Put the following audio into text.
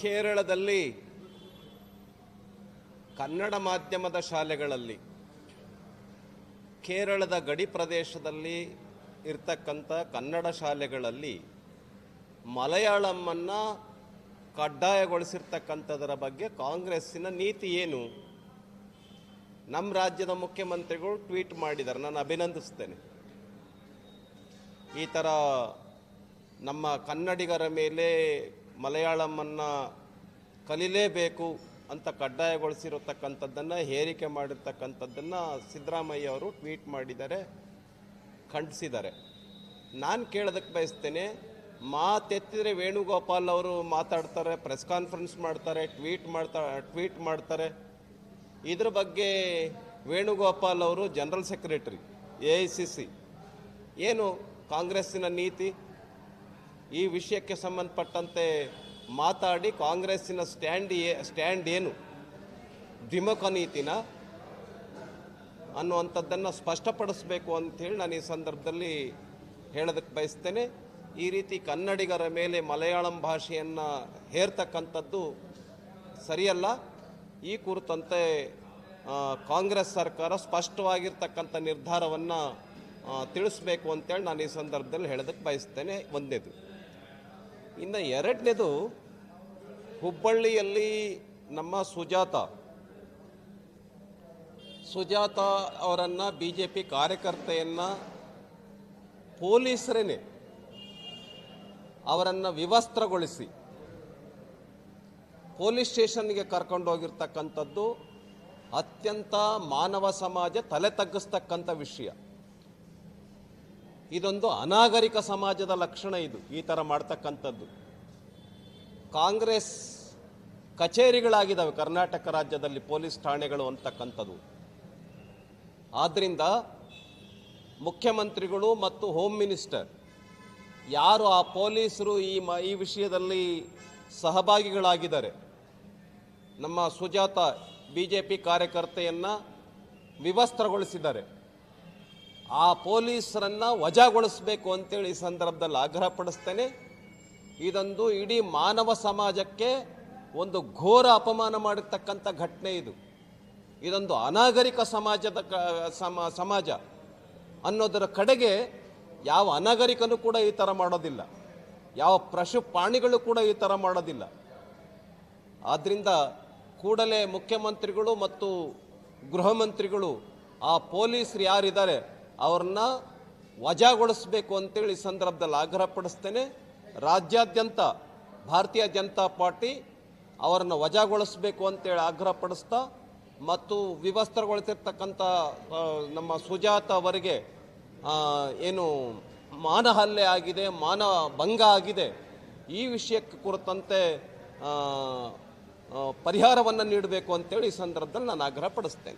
ಕೇರಳದಲ್ಲಿ ಕನ್ನಡ ಮಾಧ್ಯಮದ ಶಾಲೆಗಳಲ್ಲಿ, ಕೇರಳದ ಗಡಿ ಪ್ರದೇಶದಲ್ಲಿ ಇರ್ತಕ್ಕಂಥ ಕನ್ನಡ ಶಾಲೆಗಳಲ್ಲಿ ಮಲಯಾಳಮನ್ನು ಕಡ್ಡಾಯಗೊಳಿಸಿರ್ತಕ್ಕಂಥದರ ಬಗ್ಗೆ ಕಾಂಗ್ರೆಸ್ಸಿನ ನೀತಿ ಏನು? ನಮ್ಮ ರಾಜ್ಯದ ಮುಖ್ಯಮಂತ್ರಿಗಳು ಟ್ವೀಟ್ ಮಾಡಿದ್ದಾರೆ. ನಾನು ಅಭಿನಂದಿಸ್ತೇನೆ. ಈ ಥರ ನಮ್ಮ ಕನ್ನಡಿಗರ ಮೇಲೆ ಮಲಯಾಳಮನ್ನು ಕಲಿಲೇಬೇಕು ಅಂತ ಕಡ್ಡಾಯಗೊಳಿಸಿರತಕ್ಕಂಥದ್ದನ್ನು, ಹೇರಿಕೆ ಮಾಡಿರ್ತಕ್ಕಂಥದ್ದನ್ನು ಸಿದ್ದರಾಮಯ್ಯ ಅವರು ಟ್ವೀಟ್ ಮಾಡಿದ್ದಾರೆ ಖಂಡಿಸಿದ್ದಾರೆ ನಾನು ಕೇಳೋದಕ್ಕೆ ಬಯಸ್ತೇನೆ, ಮಾತೆತ್ತಿದರೆ ವೇಣುಗೋಪಾಲ್ ಅವರು ಮಾತಾಡ್ತಾರೆ, ಪ್ರೆಸ್ ಕಾನ್ಫರೆನ್ಸ್ ಮಾಡ್ತಾರೆ, ಟ್ವೀಟ್ ಮಾಡ್ತಾ, ಟ್ವೀಟ್ ಮಾಡ್ತಾರೆ. ಇದ್ರ ಬಗ್ಗೆ ವೇಣುಗೋಪಾಲ್ ಅವರು general secretary, A I C C. ಏನು ಕಾಂಗ್ರೆಸ್ಸಿನ ನೀತಿ? ಈ ವಿಷಯಕ್ಕೆ ಸಂಬಂಧಪಟ್ಟಂತೆ ಮಾತಾಡಿ ಕಾಂಗ್ರೆಸ್ಸಿನ ಸ್ಟ್ಯಾಂಡ್ ಸ್ಟ್ಯಾಂಡ್ ಏನು? ದ್ವಿಮುಖ ನೀತಿನ? ಅನ್ನುವಂಥದ್ದನ್ನು ಸ್ಪಷ್ಟಪಡಿಸಬೇಕು ಅಂಥೇಳಿ ನಾನು ಈ ಸಂದರ್ಭದಲ್ಲಿ ಹೇಳೋದಕ್ಕೆ ಬಯಸ್ತೇನೆ. ಈ ರೀತಿ ಕನ್ನಡಿಗರ ಮೇಲೆ ಮಲಯಾಳಂ ಭಾಷೆಯನ್ನು ಹೇರ್ತಕ್ಕಂಥದ್ದು ಸರಿಯಲ್ಲ. ಈ ಕುರಿತಂತೆ ಕಾಂಗ್ರೆಸ್ ಸರ್ಕಾರ ಸ್ಪಷ್ಟವಾಗಿರ್ತಕ್ಕಂಥ ನಿರ್ಧಾರವನ್ನು ತಿಳಿಸ್ಬೇಕು ಅಂತೇಳಿ ನಾನು ಈ ಸಂದರ್ಭದಲ್ಲಿ ಹೇಳೋದಕ್ಕೆ ಬಯಸ್ತೇನೆ. ಒಂದನೇದು ಇನ್ನು ಎರಡನೇದು ಹುಬ್ಬಳ್ಳಿಯಲ್ಲಿ ನಮ್ಮ ಸುಜಾತ. ಸುಜಾತ ಅವರನ್ನು ಬಿ ಜೆ ಪಿ ಕಾರ್ಯಕರ್ತೆಯನ್ನು ಪೊಲೀಸರೇನೆ ಅವರನ್ನು ವಿವಸ್ತ್ರಗೊಳಿಸಿ ಪೊಲೀಸ್ ಸ್ಟೇಷನ್ಗೆ ಕರ್ಕೊಂಡು ಹೋಗಿರ್ತಕ್ಕಂಥದ್ದು ಅತ್ಯಂತ ಮಾನವ ಸಮಾಜ ತಲೆ ತಗ್ಗಿಸ್ತಕ್ಕಂಥ ವಿಷಯ. ಇದೊಂದು ಅನಾಗರಿಕ ಸಮಾಜದ ಲಕ್ಷಣ ಇದು, ಈ ಥರ ಮಾಡ್ತಕ್ಕಂಥದ್ದು. ಕಾಂಗ್ರೆಸ್ ಕಚೇರಿಗಳಾಗಿದ್ದಾವೆ ಕರ್ನಾಟಕ ರಾಜ್ಯದಲ್ಲಿ ಪೊಲೀಸ್ ಠಾಣೆಗಳು ಅಂತಕ್ಕಂಥದ್ದು. ಆದ್ದರಿಂದ ಮುಖ್ಯಮಂತ್ರಿಗಳು ಮತ್ತು ಹೋಮ್ ಮಿನಿಸ್ಟರ್ ಯಾರು ಆ ಪೊಲೀಸರು ಈ ಮ, ಈ ವಿಷಯದಲ್ಲಿ ಸಹಭಾಗಿಗಳಾಗಿದ್ದಾರೆ. ನಮ್ಮ ಸುಜಾತ ಬಿ ಜೆ ಪಿ ಕಾರ್ಯಕರ್ತೆಯನ್ನು ವಿವಸ್ತ್ರಗೊಳಿಸಿದ್ದಾರೆ. ಆ ಪೊಲೀಸರನ್ನು ವಜಾಗೊಳಿಸಬೇಕು ಅಂತೇಳಿ ಈ ಸಂದರ್ಭದಲ್ಲಿ ಆಗ್ರಹ ಪಡಿಸ್ತೇನೆ. ಇದೊಂದು ಇಡೀ ಮಾನವ ಸಮಾಜಕ್ಕೆ ಒಂದು ಘೋರ ಅಪಮಾನ ಮಾಡಿರ್ತಕ್ಕಂಥ ಘಟನೆ ಇದು. ಇದೊಂದು ಅನಾಗರಿಕ ಸಮಾಜದ ಸಮ, ಸಮಾಜ ಅನ್ನೋದರ ಕಡೆಗೆ ಯಾವ ಅನಾಗರಿಕನೂ ಕೂಡ ಈ ಥರ ಮಾಡೋದಿಲ್ಲ. ಯಾವ ಪ್ರಶು ಪ್ರಾಣಿಗಳು ಕೂಡ ಈ ಥರ ಮಾಡೋದಿಲ್ಲ. ಆದ್ದರಿಂದ ಕೂಡಲೇ ಮುಖ್ಯಮಂತ್ರಿಗಳು ಮತ್ತು ಗೃಹ ಮಂತ್ರಿಗಳು ಆ ಪೊಲೀಸರು ಯಾರಿದ್ದಾರೆ ಅವ್ರನ್ನ ವಜಾಗೊಳಿಸಬೇಕು ಅಂತೇಳಿ ಈ ಸಂದರ್ಭದಲ್ಲಿ ಆಗ್ರಹ ಪಡಿಸ್ತೇನೆ. ರಾಜ್ಯಾದ್ಯಂತ, ಭಾರತೀಯ ಜನತಾ ಪಾರ್ಟಿ ಅವರನ್ನು ವಜಾಗೊಳಿಸಬೇಕು ಅಂತೇಳಿ ಆಗ್ರಹ ಪಡಿಸ್ತಾ ಮತ್ತು ವಿವಸ್ತ್ರಗೊಳಿಸಿರ್ತಕ್ಕಂಥ ನಮ್ಮ ಸುಜಾತ ಅವರಿಗೆ ಏನು ಮಾನಹಲ್ಲೆ ಆಗಿದೆ, ಮಾನ ಭಂಗ ಆಗಿದೆ, ಈ ವಿಷಯಕ್ಕೆ ಕುರಿತಂತೆ ಪರಿಹಾರವನ್ನು ನೀಡಬೇಕು ಅಂತೇಳಿ ಈ ಸಂದರ್ಭದಲ್ಲಿ ನಾನು ಆಗ್ರಹ